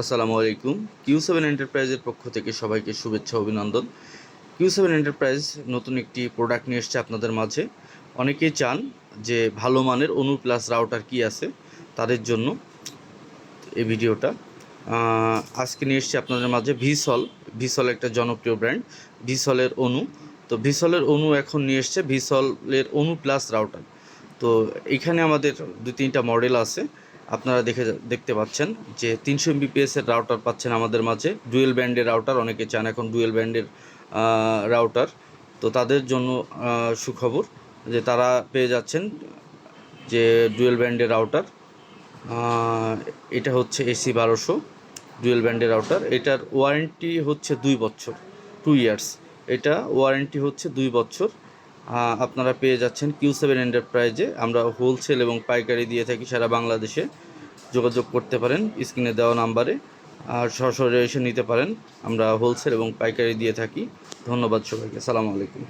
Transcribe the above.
আসসালামু আলাইকুম। Q seven এন্টারপ্রাইজের পক্ষ থেকে সবাইকে শুভেচ্ছা, অভিনন্দন। কিউ সেভেন এন্টারপ্রাইজ নতুন একটি প্রোডাক্ট নিয়ে এসছে আপনাদের মাঝে। অনেকেই চান যে ভালো মানের অনু প্লাস রাউটার কি আছে তাদের জন্য এই ভিডিওটা। আজকে নিয়ে এসছি আপনাদের মাঝে ভিসল ভিসল একটা জনপ্রিয় ব্র্যান্ড ভিসলের অনু তো ভিসলের অনু এখন নিয়ে এসছে ভিসলের অনু প্লাস রাউটার তো এখানে আমাদের দুই তিনটা মডেল আছে। আপনারা দেখে দেখতে পাচ্ছেন যে তিনশো এমবিপিএস এর রাউটার পাচ্ছেন আমাদের মাঝে। ডুয়েল ব্যান্ডের রাউটার অনেকে চান এখন ডুয়েল ব্যান্ডের রাউটার তো তাদের জন্য সুখবর যে তারা পেয়ে যাচ্ছেন যে ডুয়েল ব্যান্ডের রাউটার এটা হচ্ছে এসি বারোশো ডুয়েল ব্যান্ডের রাউটার এটার ওয়ারেন্টি হচ্ছে দুই বছর টু ইয়ার্স এটা ওয়ারেন্টি হচ্ছে দুই বছর। আপনারা পেয়ে যাচ্ছেন কিউ সেভেন এন্টারপ্রাইজে আমরা হোলসেল এবং পাইকারি দিয়ে থাকি সারা বাংলাদেশে। যোগাযোগ করতে পারেন, স্ক্রিনে দেওয়া নাম্বারে, আর সরাসরি এসে নিতে পারেন। আমরা হোলসেল এবং পাইকারি দিয়ে থাকি। ধন্যবাদ সবাইকে। সালাম আলাইকুম।